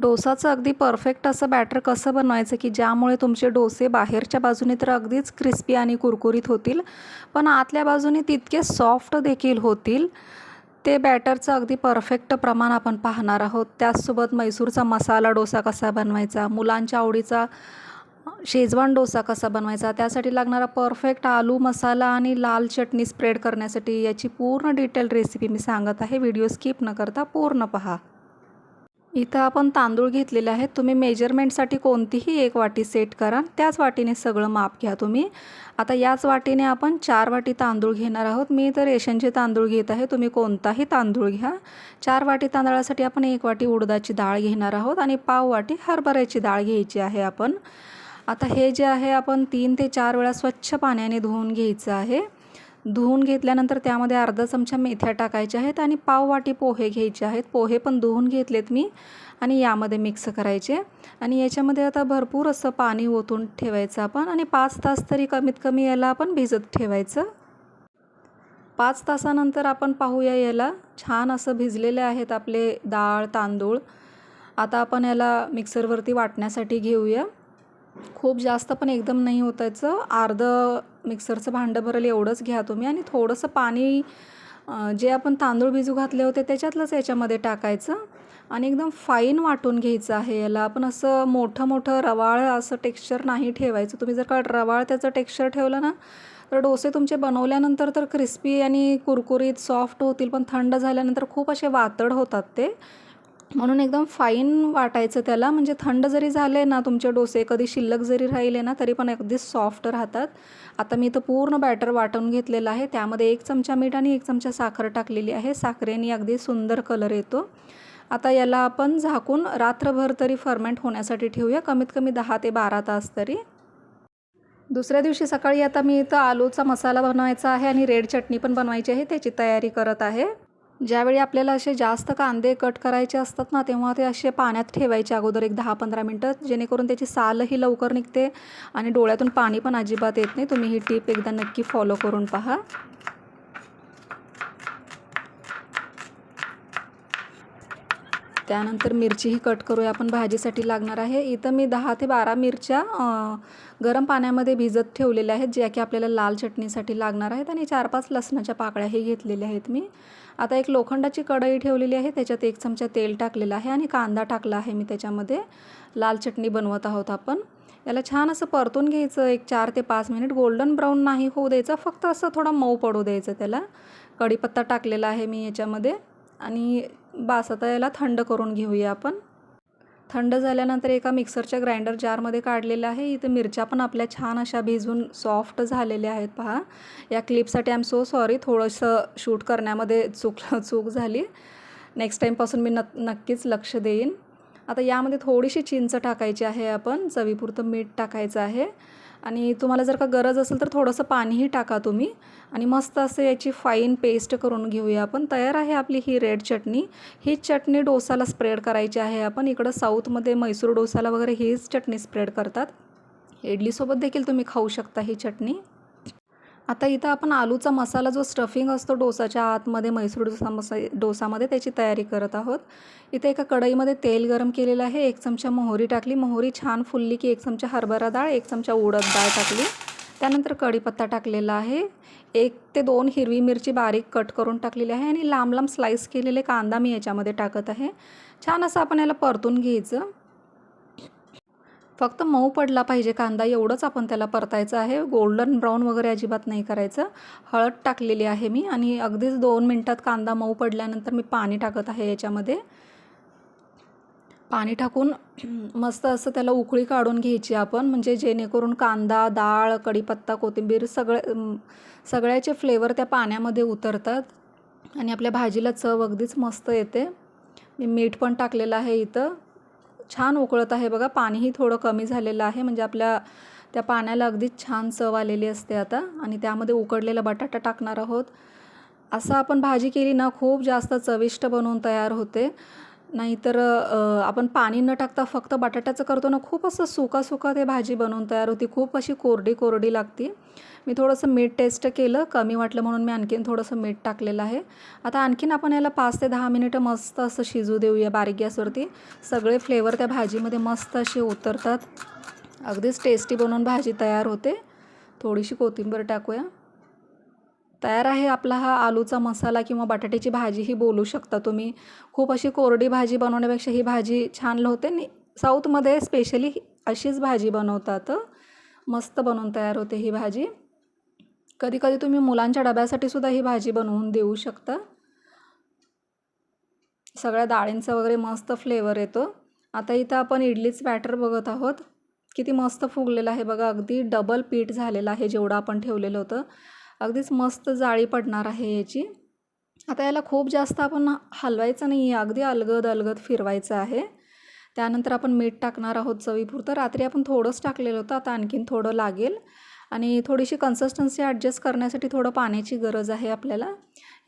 डोसाचं अगदी परफेक्ट असं बॅटर कसं बनवायचं की ज्यामुळे तुमचे डोसे बाहेरच्या बाजूने तर अगदीच क्रिस्पी आणि कुरकुरीत होतील पण आतल्या बाजूने तितके सॉफ्ट देखील होतील. ते बॅटरचं अगदी परफेक्ट प्रमाण आपण पाहणार आहोत. त्याचसोबत मैसूरचा मसाला डोसा कसा बनवायचा मुलांच्या आवडीचा शेजवान डोसा कसा बनवायचा त्यासाठी लागणारा परफेक्ट आलू मसाला आणि लाल चटणी स्प्रेड करण्यासाठी याची पूर्ण डिटेल रेसिपी मी सांगत आहे. व्हिडिओ स्किप न करता पूर्ण पहा. इथं आपण तांदूळ घेतलेले आहेत. तुम्ही मेजरमेंटसाठी कोणतीही एक वाटी सेट करा त्याच वाटीने सगळं माप घ्या तुम्ही. आता याच वाटीने आपण चार वाटी तांदूळ घेणार आहोत. मी तर रेशनचे तांदूळ घेत आहे. तुम्ही कोणताही तांदूळ घ्या. चार वाटी तांदळासाठी आपण एक वाटी उडदाची डाळ घेणार आहोत आणि पाव वाटी हरभऱ्याची डाळ घ्यायची आहे आपण. आता हे जे आहे आपण तीन ते चार वेळा स्वच्छ पाण्याने धुवून घ्यायचं आहे. धुवून घेतल्यानंतर त्यामध्ये अर्धा चमचा मेथ्या टाकायच्या आहेत आणि पाववाटी पोहे घ्यायचे आहेत. पोहे पण धुवून घेतलेत मी आणि यामध्ये मिक्स करायचे. आणि याच्यामध्ये आता भरपूर असं पाणी ओतून ठेवायचं आपण आणि पाच तास तरी कमीत कमी याला आपण भिजत ठेवायचं. पाच तासानंतर आपण पाहूया याला. छान असं भिजलेले आहेत आपले डाळ तांदूळ. आता आपण याला मिक्सरवरती वाटण्यासाठी घेऊया. खूप जास्त पण एकदम नाही होतायचं अर्धं मिक्सरचं भांडं भरेल एवढंच घ्या तुम्ही आणि थोडंसं पाणी जे आपण तांदूळ भिजू घातले होते त्याच्यातलंच याच्यामध्ये टाकायचं आणि एकदम फाईन वाटून घ्यायचं आहे याला. आपण असं मोठं मोठं रवाळ असं टेक्स्चर नाही ठेवायचं. तुम्ही जर का रवाळ त्याचं टेक्स्चर ठेवलं ना तर डोसे तुमचे बनवल्यानंतर तर क्रिस्पी आणि कुरकुरीत सॉफ्ट होतील पण थंड झाल्यानंतर खूप असे वातड होतात ते. म्हणून एकदम फाईन वाटायचं त्याला. म्हणजे थंड जरी झाले ना तुमचे डोसे कधी शिल्लक जरी राहिले ना तरी पण अगदी सॉफ्ट राहतात. आता मी इथं पूर्ण बॅटर वाटून घेतलेलं आहे. त्यामध्ये एक चमचा मीठ आणि एक चमचा साखर टाकलेली आहे. साखरेने अगदी सुंदर कलर येतो. आता याला आपण झाकून रात्रभर तरी फर्मेंट होण्यासाठी ठेवूया. कमीत कमी दहा ते बारा तास तरी. दुसऱ्या दिवशी सकाळी आता मी इथं आलूचा मसाला बनवायचा आहे आणि रेड चटणी पण बनवायची आहे. त्याची तयारी करत आहे. ज्यावेळी आपल्याला असे जास्त कांदे कट करायचे असतात ना तेव्हा ते असे पाण्यात ठेवायचे अगोदर एक दहा पंधरा मिनटं जेणेकरून त्याची सालही लवकर निघते आणि डोळ्यातून पाणी पण अजिबात येत नाही. तुम्ही ही टीप एकदा नक्की फॉलो करून पहा. त्यानंतर मिरचीही कट करूया. आपण भाजीसाठी लागणार आहे. इथं मी दहा ते बारा मिरच्या गरम पाण्यामध्ये भिजत ठेवलेल्या आहेत ज्या की आपल्याला लाल चटणीसाठी लागणार आहेत. आणि चार पाच लसणाच्या पाकळ्याही घेतलेल्या आहेत मी. आता एक लोखंडाची कढई ठेवलेली आहे. त्याच्यात एक चमचा तेल टाकलेलं आहे आणि कांदा टाकला आहे मी त्याच्यामध्ये. लाल चटणी बनवत आहोत आपण. याला छान असं परतून घ्यायचं. एक चार ते पाच मिनिट. गोल्डन ब्राऊन नाही होऊ द्यायचं. फक्त असं थोडा मऊ पडू द्यायचं त्याला. कढीपत्ता टाकलेला आहे मी याच्यामध्ये. आणि बास आता याला थंड करून घेऊया आपण. थंड झाल्यानंतर एका मिक्सरच्या ग्राइंडर जारमध्ये काढलेलं आहे. इथं मिरच्या पण आपल्या छान अशा भिजून सॉफ्ट झालेल्या आहेत पहा. या क्लिपसाठी आय एम सो सॉरी थोडंसं शूट करण्यामध्ये चूक चूक झाली. नेक्स्ट टाईमपासून मी न नक्कीच लक्ष देईन. आता यामध्ये थोडीशी चिंच टाकायची आहे आपण. चवीपुरतं मीठ टाकायचं आहे. आणि तुम्हाला जर का गरज असेल तर थोडंसं पाणीही टाका तुम्ही. आणि मस्त असं याची फाईन पेस्ट करून घेऊया आपण. तयार आहे आपली ही रेड चटणी. ही चटणी डोसाला स्प्रेड करायची आहे आपण. इकडं साऊथमध्ये मैसूर डोसाला वगैरे हीच चटणी स्प्रेड करतात. इडलीसोबत देखील तुम्ही खाऊ शकता ही चटणी. आता इथं आपण आलूचा मसाला जो स्टफिंग असतो डोसाच्या आतमध्ये म्हैसूर डोसा मसा डोसामध्ये त्याची तयारी करत आहोत. इथे एका कढईमध्ये तेल गरम केलेलं आहे एक चमचा मोहरी टाकली. मोहरी छान फुलली की एक चमचा हरभरा डाळ एक चमचा उडद डाळ टाकली. त्यानंतर कढीपत्ता टाकलेला आहे. एक ते दोन हिरवी मिरची बारीक कट करून टाकलेली आहे आणि लांब लांब स्लाईस केलेले कांदा मी याच्यामध्ये टाकत आहे. छान असं आपण याला परतून घ्यायचं. फक्त मऊ पडला पाहिजे कांदा एवढंच आपण त्याला परतायचं आहे. गोल्डन ब्राऊन वगैरे अजिबात नाही करायचं. हळद टाकलेली आहे मी आणि अगदीच दोन मिनटात कांदा मऊ पडल्यानंतर मी पाणी टाकत आहे याच्यामध्ये. पाणी टाकून मस्त असं त्याला उकळी काढून घ्यायची आपण. म्हणजे जेणेकरून कांदा डाळ कढीपत्ता कोथिंबीर सगळे सगळ्याचे फ्लेवर त्या पाण्यामध्ये उतरतात. आणि आपल्या भाजीला चव अगदीच मस्त येते. मी मीठ पण टाकलेलं आहे इथं. छान उकळत आहे. बघा पाणीही थोडं कमी झालेलं आहे. म्हणजे आपल्या त्या पाण्याला अगदीच छान चव आलेली असते आता. आणि त्यामध्ये उकडलेला बटाटा टाकणार आहोत. असं आपण भाजी केली ना खूप जास्त चविष्ट बनवून तयार होते. नाहीतर आपण पाणी न टाकता फक्त बटाट्याचं करतो ना खूप असं सुका सुका ते भाजी बनवून तयार होती. खूप अशी कोरडी कोरडी लागती. मी थोडंसं मीठ टेस्ट केलं कमी वाटलं म्हणून मी आणखीन थोडंसं मीठ टाकलेलं आहे. आता आणखीन आपण याला पाच ते दहा मिनिटं मस्त असं शिजू देऊया बारीक गॅसवरती. सगळे फ्लेवर त्या भाजीमध्ये मस्त असे उतरतात. अगदीच टेस्टी बनवून भाजी तयार होते. थोडीशी कोथिंबीर टाकूया. तयार आहे आपला हा आलूचा मसाला किंवा बटाट्याची भाजीही बोलू शकता तुम्ही. खूप अशी कोरडी भाजी बनवण्यापेक्षा ही भाजी छान होते. नि साऊथमध्ये स्पेशली अशीच भाजी बनवतात. मस्त बनवून तयार होते ही भाजी. कधी कधी तुम्ही मुलांच्या डब्यासाठी सुद्धा ही भाजी बनवून देऊ शकता. सगळ्या डाळींचा वगैरे मस्त फ्लेवर येतो. आता इथं आपण इडलीच बॅटर बघत आहोत. किती मस्त फुगलेलं आहे बघा. अगदी डबल पीठ झालेलं आहे जेवढं आपण ठेवलेलं होतं. अगदीच मस्त जाळी पडणार आहे याची. आता याला खूप जास्त आपण हलवायचं नाही आहे अगदी अलगद अलगद फिरवायचं आहे. त्यानंतर आपण मीठ टाकणार आहोत चवीपुरतं. रात्री आपण थोडंच टाकलेलं होतं आता आणखीन थोडं लागेल. आणि थोडीशी कन्सिस्टन्सी ॲडजस्ट करण्यासाठी थोडं पाण्याची गरज आहे आपल्याला.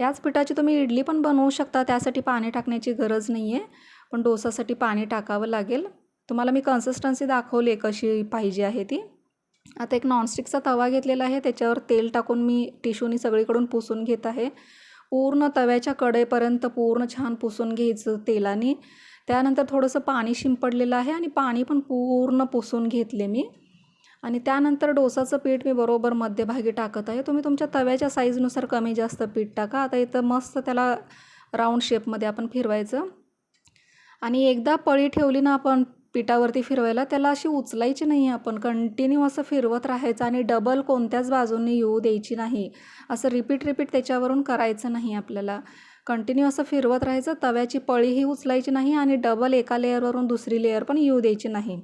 याच पिठाची तुम्ही इडली पण बनवू शकता त्यासाठी पाणी टाकण्याची गरज नाही आहे पण डोसासाठी पाणी टाकावं लागेल. तुम्हाला मी कन्सिस्टन्सी दाखवली आहे कशी पाहिजे आहे ती. आता एक नॉनस्टिकचा तवा घेतलेला आहे. त्याच्यावर तेल टाकून मी टिशूनी सगळीकडून पुसून घेत आहे. पूर्ण तव्याच्या कडेपर्यंत पूर्ण छान पुसून घ्यायचं तेलाने. त्यानंतर थोडंसं पाणी शिंपडलेलं आहे आणि पाणी पण पूर्ण पुसून घेतले मी. आणि त्यानंतर डोसाचं पीठ मी बरोबर मध्यभागी टाकत आहे. तुम्ही तुमच्या तव्याच्या साईजनुसार कमी जास्त पीठ टाका. आता इथं मस्त त्याला राऊंड शेपमध्ये आपण फिरवायचं. आणि एकदा पळी ठेवली ना आपण पिठावरती फिरवायला त्याला अशी उचलायची नाही आपण. कंटिन्यू असं फिरवत राहायचं आणि डबल कोणत्याच बाजूने येऊ द्यायची नाही. असं रिपीट रिपीट त्याच्यावरून करायचं नाही आपल्याला. कंटिन्यू असं फिरवत राहायचं तव्याची पळीही उचलायची नाही आणि डबल एका लेअरवरून दुसरी लेअर पण येऊ द्यायची नाही.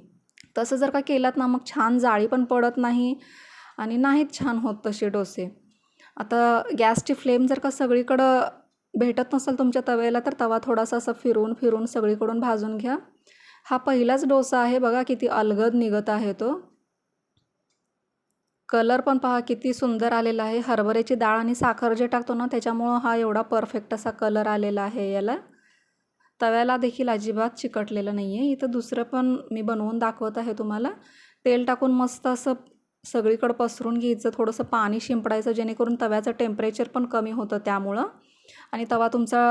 तसं जर का केलात ना मग छान जाळी पण पडत नाही आणि नाहीत छान होत तसे डोसे. आता गॅसची फ्लेम जर का सगळीकडं भेटत नसेल तुमच्या तव्याला तर तवा थोडासा असं फिरून फिरून सगळीकडून भाजून घ्या. हा पहिलाच डोसा आहे. बघा किती अलगद निघत आहे तो. कलर पण पहा किती सुंदर आलेला आहे. हरभऱ्याची डाळ आणि साखर जे टाकतो ना त्याच्यामुळं हा एवढा परफेक्ट असा कलर आलेला आहे याला. तव्याला देखील अजिबात चिकटलेलं नाही आहे इथं दुसरं पण मी बनवून दाखवत आहे तुम्हाला. तेल टाकून मस्त असं सगळीकडं पसरून घ्यायचं. थोडंसं पाणी शिंपडायचं जेणेकरून तव्याचं टेम्परेचर पण कमी होतं त्यामुळं. आणि तवा तुमचा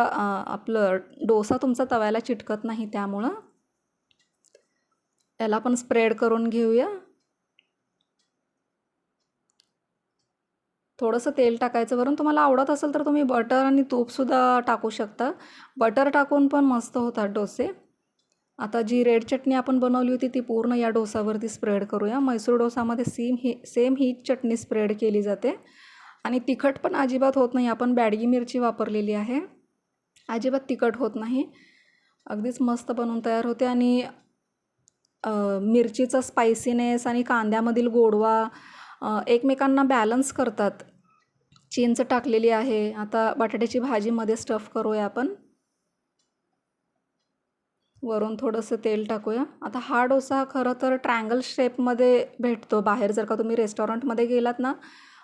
आपलं डोसा तुमचा तव्याला चिटकत नाही त्यामुळं. याला पण स्प्रेड करून घेऊया. थोडंसं तेल टाकायचं. वरून तुम्हाला आवडत असेल तर तुम्ही बटर आणि तूपसुद्धा टाकू शकता. बटर टाकून पण मस्त होतात डोसे. आता जी रेड चटणी आपण बनवली होती ती पूर्ण या डोसावरती स्प्रेड करूया. मैसूर डोसामध्ये सेम ही सेम ही चटणी स्प्रेड केली जाते. आणि तिखट पण अजिबात होत नाही. आपण बॅडगी मिरची वापरलेली आहे. अजिबात तिखट होत नाही. अगदीच मस्त बनवून तयार होते. आणि मिरचीचा स्पायसीनेस आणि कांद्यामधील गोडवा एकमेकांना बॅलन्स करतात. चिंच टाकलेली आहे. आता बटाट्याची भाजीमध्ये स्टफ करूया आपण. वरून थोडंसं तेल टाकूया. आता हा डोसा खरं तर ट्रँगल शेपमध्ये भेटतो. बाहेर जर का तुम्ही रेस्टॉरंटमध्ये गेलात ना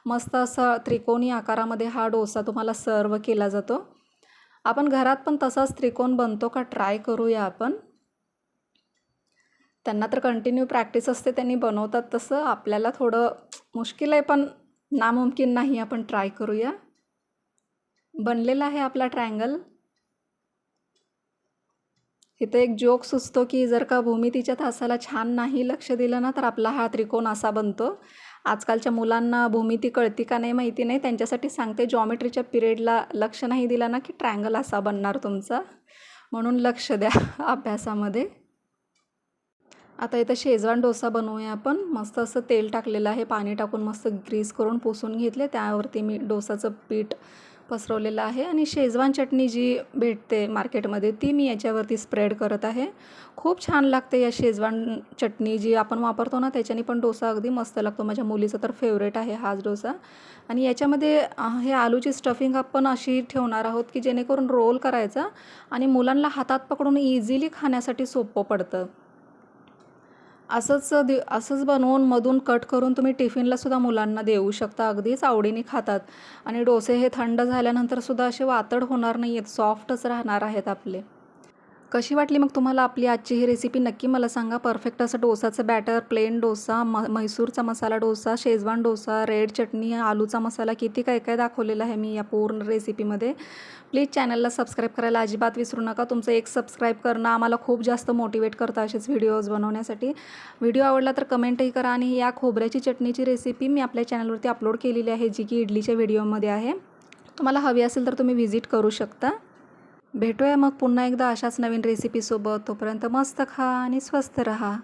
मस्त असा त्रिकोणी आकारामध्ये हा डोसा तुम्हाला सर्व केला जातो. आपण घरात पण तसाच त्रिकोण बनतो का? ट्राय करूया आपण. त्यांना तर कंटिन्यू प्रॅक्टिस असते त्यांनी बनवतात तसं. आपल्याला थोडं मुश्किल आहे पण नामुमकिन नाही. आपण ट्राय करूया. बनलेला आहे आपला ट्रँगल इथं एक जोक सुचतो की जर का भूमितीच्या तासाला छान नाही लक्ष दिलं ना तर आपला हा त्रिकोण असा बनतो. आजकालच्या मुलांना भूमिती कळती का नाही माहिती नाही. त्यांच्यासाठी सांगते जॉमेट्रीच्या पिरियडला लक्ष नाही दिलं ना की ट्रँगल असा बनणार तुमचा. म्हणून लक्ष द्या अभ्यासामध्ये. आता इथं शेजवान डोसा बनवूया आपण. मस्त असं तेल टाकलेलं आहे. पाणी टाकून मस्त ग्रीस करून पुसून घेतले. त्यावरती मी डोसाचं पीठ पसरवलेलं आहे. आणि शेजवान चटणी जी भेटते मार्केटमध्ये ती मी याच्यावरती स्प्रेड करत आहे. खूप छान लागते या शेजवान चटणी जी आपण वापरतो ना त्याच्याने पण डोसा अगदी मस्त लागतो. माझ्या मुलीचा तर फेवरेट आहे हाच डोसा. आणि याच्यामध्ये हे आलूची स्टफिंग आपण अशी ठेवणार आहोत की जेणेकरून रोल करायचा आणि मुलांना हातात पकडून इझिली खाण्यासाठी सोपं पडतं. असंच दि असंच बनवून मधून कट करून तुम्ही टिफिनलासुद्धा मुलांना देऊ शकता. अगदीच आवडीने खातात. आणि डोसे हे थंड झाल्यानंतरसुद्धा असे वातड होणार नाही आहेत सॉफ्टच राहणार आहेत आपले. कशी वाटली मग तुम्हाला आपली आजची ही रेसिपी नक्की मला सांगा. परफेक्ट असं डोसाचं बॅटर प्लेन डोसा म म्हैसूरचा मसाला डोसा शेजवान डोसा रेड चटणी आलूचा मसाला किती काय काय दाखवलेलं आहे मी या पूर्ण रेसिपीमध्ये प्लीज चॅनलला सबस्क्राईब करायला अजिबात विसरू नका. तुमचं एक सबस्क्राईब करणं आम्हाला खूप जास्त मोटिवेट करतं असेच व्हिडिओज बनवण्यासाठी. व्हिडिओ आवडला तर कमेंटही करा आणि या खोबऱ्याची चटणीची रेसिपी मी आपल्या चॅनलवरती अपलोड केलेली आहे जी की इडलीच्या व्हिडिओमध्ये आहे. तुम्हाला हवी असेल तर तुम्ही व्हिजिट करू शकता. भेटूया मग पुन्हा एकदा अशाच नवीन रेसिपीसोबत तोपर्यंत मस्त खा आणि स्वस्त रहा.